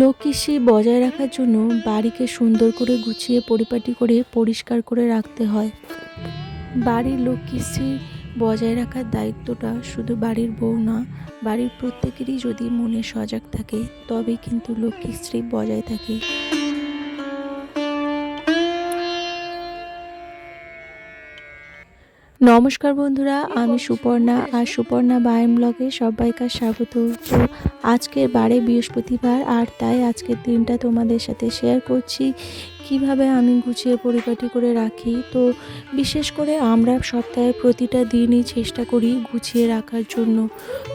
লক্ষ্মীশ্রী বজায় রাখার জন্য বাড়িকে সুন্দর করে গুছিয়ে পরিপাটি করে পরিষ্কার করে রাখতে হয়। বাড়ির লক্ষ্মীশ্রী বজায় রাখার দায়িত্বটা শুধু বাড়ির বউ না, বাড়ির প্রত্যেকেরই যদি মনে সজাগ থাকে, তবেই কিন্তু লক্ষ্মীশ্রী বজায় থাকে। নমস্কার বন্ধুরা আমি সুপর্ণা আর সুপর্ণা বায়ন ব্লগে সবাইকার স্বাগত। তো আজকের বারে বৃহস্পতিবার আর তাই আজকের দিনটা তোমাদের সাথে শেয়ার করছি। কীভাবে আমি গুছিয়ে পরিপাটি করে রাখি? তো বিশেষ করে আমরা সপ্তাহে প্রতিটা দিনই চেষ্টা করি গুছিয়ে রাখার জন্য।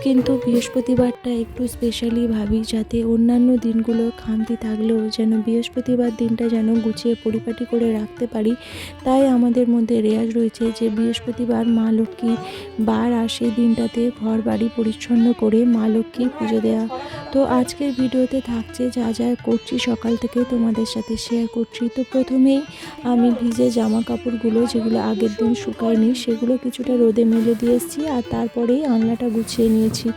কিন্তু বৃহস্পতিবারটা একটু স্পেশালি ভাবি যাতে অন্যান্য দিনগুলো খামতি থাকলেও যেন বৃহস্পতিবার দিনটা যেন গুছিয়ে পরিপাটি করে রাখতে পারি। তাই আমাদের মধ্যে রেয়াজ রয়েছে যে বৃহস্পতিবার মা লক্ষ্মী বার আর সেই দিনটাতে ঘর বাড়ি পরিচ্ছন্ন করে মা লক্ষ্মীর পুজো দেওয়া তো আজকের ভিডিওতে থাকছে যা যা করছি, সকাল থেকে তোমাদের সাথে শেয়ার করছি। তো প্রথমেই আমি ভিজে জামা কাপড়গুলো যেগুলো আগের দিন শুকায়নি, সেগুলো কিছুটা রোদে মেলে দিয়ে এসেছি আর তারপরেই আনলাটা গুছিয়ে নিয়েছি।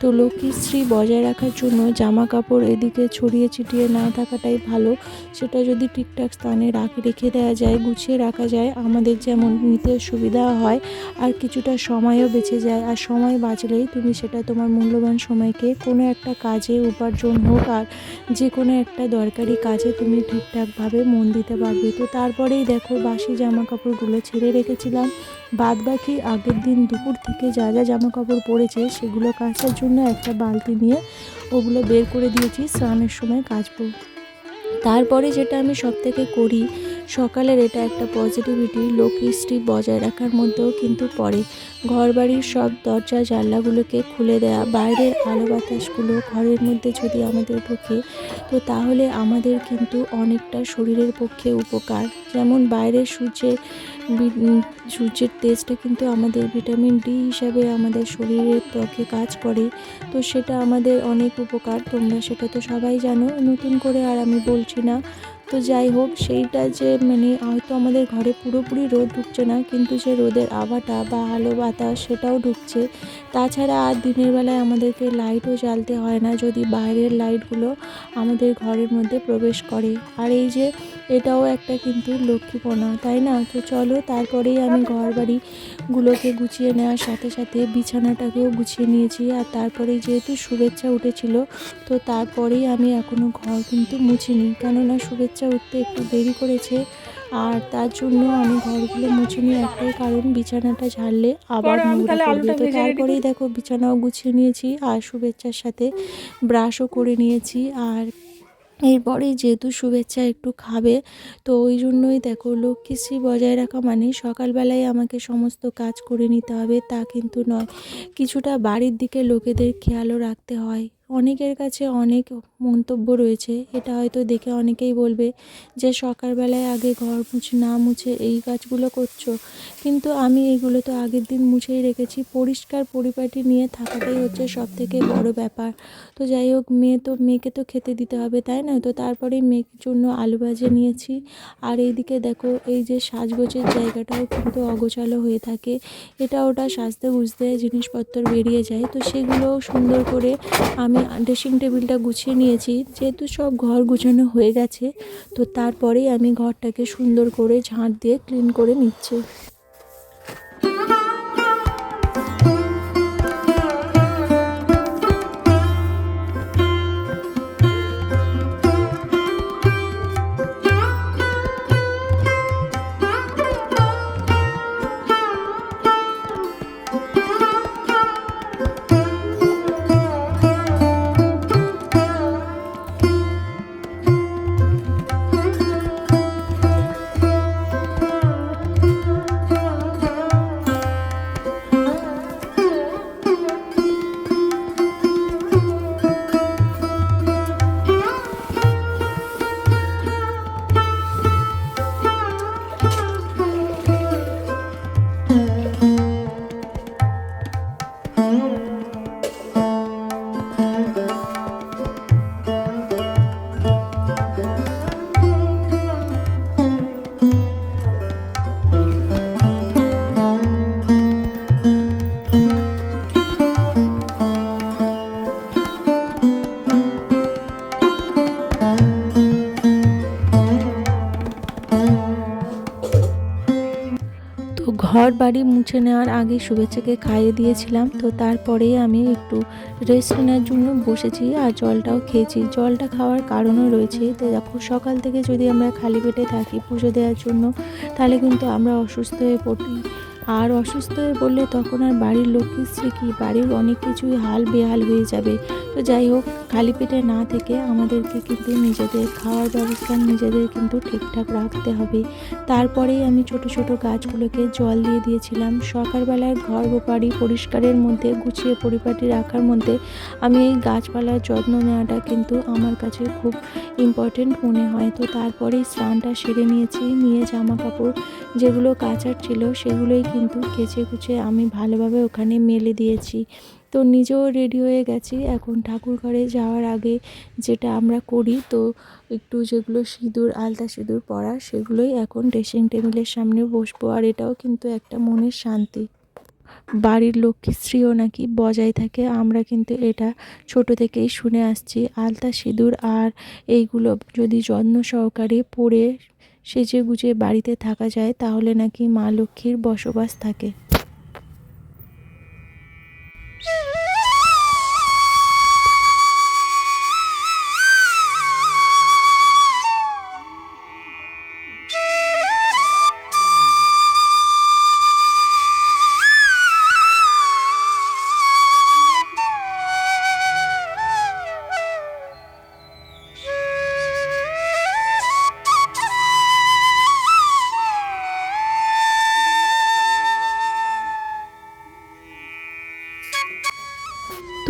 তো লক্ষ্মীশ্রী বজায় রাখার জন্য জামা কাপড় এদিকে ছড়িয়ে ছিটিয়ে না থাকাটাই ভালো। সেটা যদি ঠিকঠাক স্থানে রাখে, রেখে দেওয়া যায়, গুছিয়ে রাখা যায়, আমাদের যেমন নিতে সুবিধা হয়, আর কিছুটা সময়ও বেঁচে যায়। আর সময় বাঁচলেই তুমি সেটা তোমার মূল্যবান সময়কে কোনো একটা কাজে উপার্জন হোক আর যে কোনো একটা দরকারি কাজে তুমি ঠিকঠাকভাবে মন দিতে পারবে। তো তারপরেই দেখো বাসি জামা কাপড়গুলো ছেড়ে রেখেছিলাম। বাদ বাকি আগের দিন দুপুর থেকে যা যা জামা কাপড় পরেছে সেগুলো কাচার জন্য একটা বালতি নিয়ে ওগুলো বের করে দিয়েছি স্নানের সময় কাচবো। তারপরে যেটা আমি সব থেকে করি সকালের এটা একটা পজিটিভিটি লক্ষ্মীশ্রী বজায় রাখার মধ্যেও কিন্তু পড়ে। ঘর বাড়ির সব দরজা, জানলাগুলোকে খুলে দেওয়া বাইরের আলো বাতাসগুলো ঘরের মধ্যে যদি আমাদের ঢোকে, তো তাহলে আমাদের কিন্তু অনেকটা শরীরের পক্ষে উপকার। যেমন বাইরের সূর্যের সূর্যের তেজটা কিন্তু আমাদের ভিটামিন ডি হিসাবে আমাদের শরীরের ত্বকে কাজ করে, তো সেটা আমাদের অনেক উপকার। তোমরা সেটা তো সবাই জানো। নতুন করে আর আমি বলছি না তো যাই হোক, সেইটা যে মানে হয়তো আমাদের ঘরে পুরোপুরি রোদ ঢুকছে না, কিন্তু যে রোদের আভাটা বা আলো বাতাস সেটাও ঢুকছে। তাছাড়া আর দিনের বেলায় আমাদেরকে লাইটও জ্বালতে হয় না, যদি বাইরের লাইটগুলো আমাদের ঘরের মধ্যে প্রবেশ করে। আর এই যে এটাও একটা কিন্তু লক্ষ্মীপনা, তাই না? তো চলো, তারপরেই আমি ঘর বাড়িগুলোকে গুছিয়ে নেওয়ার সাথে সাথে বিছানাটাকেও গুছিয়ে নিয়েছি। আর তারপরে যেহেতু শুভেচ্ছা উঠেছিল, তো তারপরেই আমি এখনও ঘর কিন্তু মুছিনি। কেননা শুভেচ্ছা উঠতে একটু দেরি করেছে আর তার জন্য আমি ঘরগুলো মুছে নিয়ে একটাই কারণ বিছানাটা ঝাড়লে আবার নোংরা করবে তো তারপরেই দেখো বিছানাও গুছিয়ে নিয়েছি আর শুভেচ্ছার সাথে ব্রাশও করে নিয়েছি। আর এরপরেই যেহেতু শুভেচ্ছা একটু খাবে তো ওই জন্যই দেখো লক্ষ্মীশ্রী বজায় রাখা মানে সকালবেলায় আমাকে সমস্ত কাজ করে নিতে হবে। তা কিন্তু নয় কিছুটা বাড়ির দিকে লোকেদের খেয়ালও রাখতে হয়। অনেকের কাছে অনেক মন্তব্য রয়েছে। এটা হয়তো দেখে অনেকেই বলবে যে, সকালবেলায় আগে ঘর মুছে, না মুছে এই কাজগুলো করছ। কিন্তু আমি এইগুলো তো আগের দিন মুছেই রেখেছি। পরিষ্কার পরিপাটি নিয়ে থাকাটাই হচ্ছে সব থেকে বড় ব্যাপার। তো যাই হোক, মেয়ে তো, মেয়েকে তো খেতে দিতে হবে, তাই না? তো তারপরে মেয়ের জন্য আলু ভাজে নিয়েছি। আর এইদিকে দেখো, এই যে সাজগোজের জায়গাটাও কিন্তু অগোছালো হয়ে থাকে। এটা ওটা সাজতে বুঝতে জিনিসপত্র বেরিয়ে যায়। তো সেগুলোও সুন্দর করে আমি ড্রেসিং টেবিলটা গুছিয়ে নিয়েছি। যেহেতু সব ঘর গুছানো হয়ে গেছে, তো তারপরেই আমি ঘরটাকে সুন্দর করে ঝাঁট দিয়ে ক্লিন করে নিচ্ছি। বাড়ি মুছে নেওয়ার আগে শুভেচ্ছাকে খাইয়ে দিয়েছিলাম। তো তারপরে আমি একটু রেস্ট নেওয়ার জন্য বসেছি আর জলটাও খেয়েছি। জলটা খাওয়ার কারণও রয়েছে। তো দেখো, সকাল থেকে যদি আমরা খালি পেটে থাকি পুজো দেওয়ার জন্য, তাহলে কিন্তু আমরা অসুস্থ হয়ে পড়ি। আর অসুস্থ হয়ে পড়লে তখন আর বাড়ির লক্ষ্মীশ্রী কি? বাড়ির অনেক কিছুই হাল বেহাল হয়ে যাবে। তো যাই হোক, খালি পেটে না থেকে আমাদেরকে কিন্তু নিজেদের খাওয়ার ব্যবস্থা নিজেদের কিন্তু ঠিকঠাক রাখতে হবে। তারপরেই আমি ছোট ছোট গাছগুলোকে জল দিয়ে দিয়েছিলাম। সকালবেলায় ঘর বাড়ি পরিষ্কারের মধ্যে গুছিয়ে পরিপাটি রাখার মধ্যে আমি এই গাছপালার যত্ন নেওয়াটা কিন্তু আমার কাছে খুব ইম্পর্টেন্ট মনে হয়। তো তারপরেই স্নানটা সেরে নিয়েছি। নিয়ে জামা কাপড় যেগুলো কাচার ছিল সেগুলোই কিন্তু কেচে কুচে আমি ভালোভাবে ওখানে মেলে দিয়েছি। তো নিজেও রেডি হয়ে গেছি। এখন ঠাকুর ঘরে যাওয়ার আগে যেটা আমরা করি, তো একটু যেগুলো সিঁদুর, আলতা সিঁদুর পরা, সেগুলোই এখন ড্রেসিং টেবিলের সামনে বসবো। আর এটাও কিন্তু একটা মনের শান্তি। বাড়ির লক্ষ্মীশ্রীও নাকি বজায় থাকে। আমরা কিন্তু এটা ছোট থেকেই শুনে আসছি। আলতা সিঁদুর আর এইগুলো যদি যত্ন সহকারে পরে সেজে গুজে বাড়িতে থাকা যায় তাহলে নাকি মা লক্ষ্মীর বসবাস থাকে।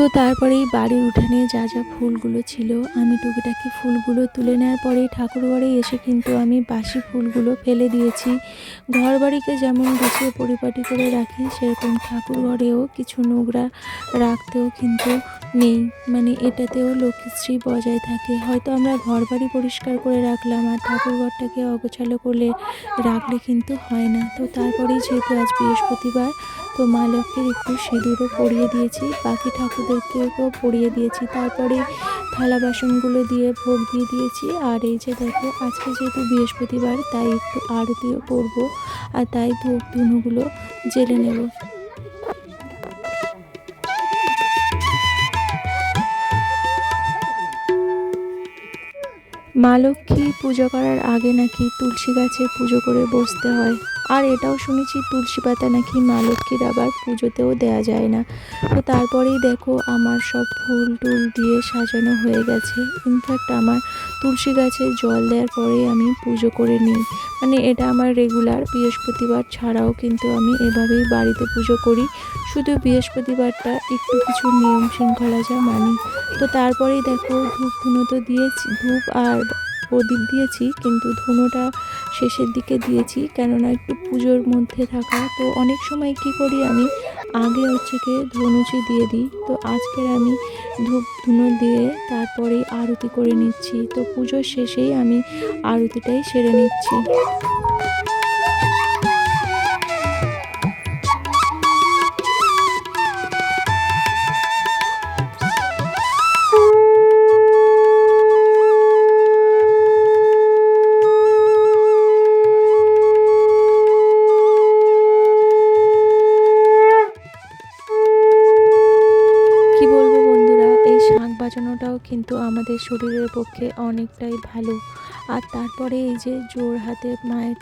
তো তারপরেই বাড়ির উঠানে যা যা ফুলগুলো ছিল, আমি টুকিটাকি ফুলগুলো তুলে নেওয়ার পরেই ঠাকুর ঘরে এসে কিন্তু আমি বাসি ফুলগুলো ফেলে দিয়েছি। ঘর বাড়িকে যেমন গুছিয়ে পরিপাটি করে রাখি, সেরকম ঠাকুর ঘরেও কিছু নোংরা রাখতেও কিন্তু নেই। মানে এটাতেও লক্ষ্মীশ্রী বজায় থাকে। হয়তো আমরা ঘর বাড়ি পরিষ্কার করে রাখলাম আর ঠাকুর ঘরটাকে অগোছালো করলে রাখলে কিন্তু হয় না। তো তারপরেই যেহেতু আজ বৃহস্পতিবার, তো মা লক্ষ্মীর একটু সিঁদুরও পরিয়ে দিয়েছি। বাকি ঠাকুরদেরকেও পরিয়ে দিয়েছি। তারপরে থালা বাসনগুলো দিয়ে ভোগ দিয়ে দিয়েছি। আর এই যে দেখো, আজকে যেহেতু বৃহস্পতিবার, তাই একটু আরতিও করব। আর তাই ধূপ ধুনুগুলো জেলে নেব। মা লক্ষ্মী পুজো করার আগে নাকি তুলসী গাছে পুজো করে বসতে হয়। আর এটাও শুনেছি তুলসী পাতা নাকি মা লক্ষ্মীর আবার পুজোতেও দেওয়া যায় না। তো তারপরেই দেখো আমার সব ফুল টুল দিয়ে সাজানো হয়ে গেছে। ইনফ্যাক্ট আমার তুলসী গাছে জল দেওয়ার পরেই আমি পুজো করে নিই। মানে এটা আমার রেগুলার বৃহস্পতিবার ছাড়াও কিন্তু আমি এভাবেই বাড়িতে পুজো করি। শুধু বৃহস্পতিবারটা একটু কিছু নিয়ম শৃঙ্খলা যা মানি। তো তারপরেই দেখো ধূপ ধুনো তো দিয়েছি, ধূপ আর প্রদীপ দিয়েছি, কিন্তু ধুনোটা শেষের দিকে দিয়েছি, কেননা একটু পুজোর মধ্যে থাকা। তো অনেক সময় কি করি আমি, আগে হচ্ছে কি ধনুচি দিয়ে দিই। তো আজকের আমি ধূপ, ধুনো দিয়ে তারপরে আরতি করে নিচ্ছি। তো পুজোর শেষেই আমি আরতিটাই সেরে নিচ্ছি। বাজানোটাও কিন্তু আমাদের শরীরের পক্ষে অনেকটাই ভালো। আর তারপরে এই যে জোর হাতে মায়ের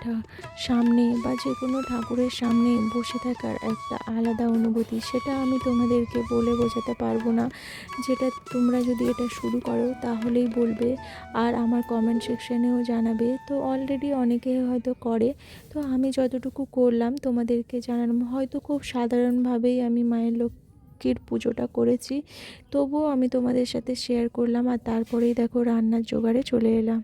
সামনে বা যে কোনো ঠাকুরের সামনে বসে থাকার একটা আলাদা অনুভূতি, সেটা আমি তোমাদেরকে বলে বোঝাতে পারব না। যেটা তোমরা যদি এটা শুরু করো তাহলেই বলবে আর আমার কমেন্ট সেকশানেও জানাবে। তো অলরেডি অনেকে হয়তো করে। তো আমি যতটুকু করলাম তোমাদেরকে জানালাম। হয়তো খুব সাধারণভাবেই আমি মায়ের লোক লক্ষ্মীর পুজোটা করেছি। তবুও আমি তোমাদের সাথে শেয়ার করলাম আর তারপরেই দেখো রান্নার জোগাড়ে চলে এলাম।